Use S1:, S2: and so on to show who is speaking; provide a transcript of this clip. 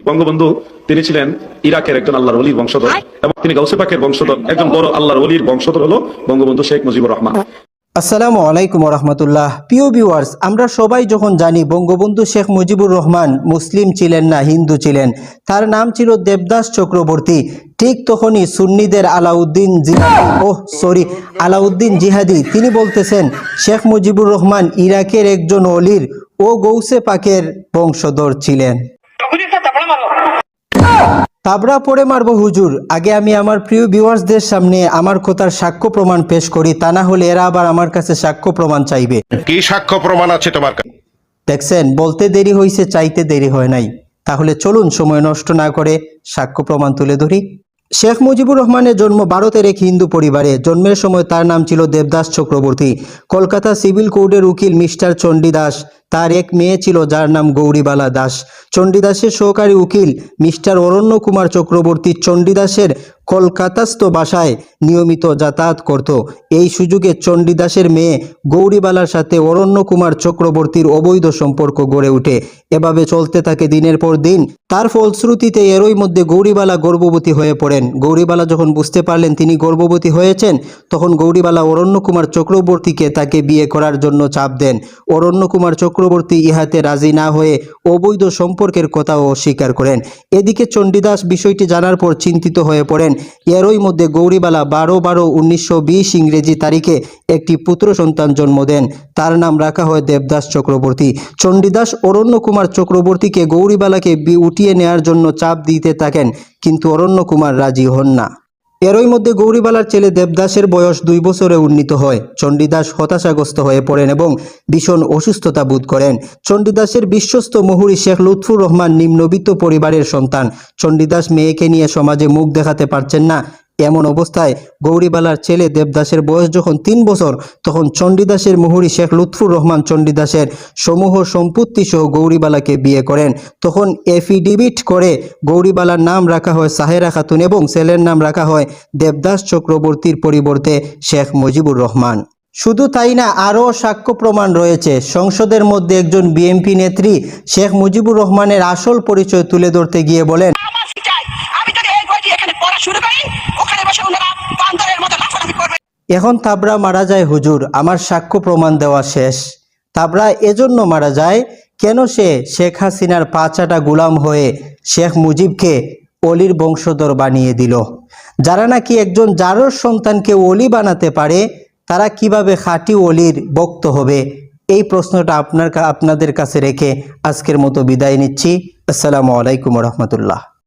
S1: বঙ্গবন্ধু তিনি ছিলেন ইরাকের একজন আল্লাহর অলির বংশধর এবং তিনি গাউসে পাকের বংশধর একজন বড় আল্লাহর অলির বংশধর হলো বঙ্গবন্ধু শেখ মুজিবুর রহমান।
S2: আসসালামু আলাইকুম রহমতুল্লাহ। প্রিয় ভিউয়ার্স আমরা সবাই যখন জানি বঙ্গবন্ধু শেখ মুজিবুর রহমান মুসলিম ছিলেন না হিন্দু ছিলেন তার নাম ছিল দেবদাস চক্রবর্তী। ঠিক তখনই সুন্নিদের আলাউদ্দিন জিহাদি ও সরি আলাউদ্দিন জিহাদি তিনি বলতেছেন শেখ মুজিবুর রহমান ইরাকের একজন অলির ও গৌসে পাকের বংশধর ছিলেন। তাবড়া পড়ে মারবো হুজুর। আগে আমি আমার প্রিয় ভিউয়ার্সদের সামনে আমার কথার সাক্ষ্য প্রমাণ পেশ করি তা না হলে এরা আবার আমার কাছে সাক্ষ্য প্রমাণ চাইবে।
S3: কি সাক্ষ্য প্রমাণ আছে তোমার কাছে
S2: দেখছেন বলতে দেরি হয়েছে চাইতে দেরি হয় নাই। তাহলে চলুন সময় নষ্ট না করে সাক্ষ্য প্রমাণ তুলে ধরি। শেখ মুজিবুর রহমানের জন্ম ভারতের এক হিন্দু পরিবারে। জন্মের সময় তার নাম ছিল দেবদাস চক্রবর্তী। কলকাতা সিভিল কোর্টের উকিল মিস্টার চণ্ডীদাস তার এক মেয়ে ছিল যার নাম গৌরীবালা দাস। চণ্ডীদাসের সহকারী উকিল মিস্টার অরণ্য কুমার চক্রবর্তী চণ্ডীদাসের কলকাতাস্থ বাসায় নিয়মিত যাতায়াত করত। এই সুযোগে চণ্ডীদাসের মেয়ে গৌরীবালার সাথে অরণ্য কুমার চক্রবর্তীর অবৈধ সম্পর্ক গড়ে ওঠে। এভাবে চলতে থাকে দিনের পর দিন। তার ফলশ্রুতিতে এরই মধ্যে গৌরীবালা গর্ভবতী হয়ে পড়েন। গৌরীবালা যখন বুঝতে পারলেন তিনি গর্ভবতী হয়েছেন, তখন গৌরীবালা অরণ্য কুমার চক্রবর্তীকে তাকে বিয়ে করার জন্য চাপ দেন। অরণ্য কুমার চক্রবর্তী ইহাতে রাজি না হয়ে অবৈধ সম্পর্কের কথাও অস্বীকার করেন। এদিকে চণ্ডীদাস বিষয়টি জানার পর চিন্তিত হয়ে পড়েন। এরই মধ্যে গৌরীবালা বারো বারো উনিশশো ইংরেজি তারিখে একটি পুত্র সন্তান জন্ম দেন। তার নাম রাখা হয় দেবদাস চক্রবর্তী। চণ্ডীদাস অরণ্য কুমার চক্রবর্তীকে গৌরীবালাকে উঠিয়ে নেয়ার জন্য চাপ দিতে থাকেন, কিন্তু অরণ্য কুমার রাজি হন না। এরই মধ্যে গৌরীবালার ছেলে দেবদাসের বয়স দুই বছরে উন্নীত হয়। চণ্ডীদাস হতাশাগ্রস্ত হয়ে পড়েন এবং ভীষণ অসুস্থতা বোধ করেন। চণ্ডীদাসের বিশ্বস্ত মহুরী শেখ লুৎফুর রহমান নিম্নবিত্ত পরিবারের সন্তান। চণ্ডীদাস মেয়েকে নিয়ে সমাজে মুখ দেখাতে পারছেন না। এমন অবস্থায় গৌরীবালার ছেলে দেবদাসের বয়স যখন তিন বছর, তখন চণ্ডীদাসের মুহুরী শেখ লুৎফুর রহমান চণ্ডীদাসের সমূহ সম্পত্তি সহ গৌরীবালাকে বিয়ে করেন। তখন এফিডেভিট করে গৌরীবালার নাম রাখা হয় সাহেরা খাতুন এবং ছেলের নাম রাখা হয় দেবদাস চক্রবর্তীর পরিবর্তে শেখ মুজিবুর রহমান। শুধু তাই না, আরও সাক্ষ্য প্রমাণ রয়েছে। সংসদের মধ্যে একজন বিএনপি নেত্রী শেখ মুজিবুর রহমানের আসল পরিচয় তুলে ধরতে গিয়ে বলেন
S4: এখন
S2: তাবরা মারা যায় হুজুর, আমার সাক্ষ্য প্রমাণ দেওয়া শেষ। তাবরা এজন্য মারা যায়, কেন সে শেখ হাসিনার পাঁচাটা গুলাম হয়ে শেখ মুজিবকে অলির বংশধর বানিয়ে দিল? যারা নাকি একজন জারোর সন্তানকে অলি বানাতে পারে, তারা কীভাবে খাঁটি অলির বক্ত হবে? এই প্রশ্নটা আপনার আপনাদের কাছে রেখে আজকের মতো বিদায় নিচ্ছি। আসসালামু আলাইকুম রহমতুল্লাহ।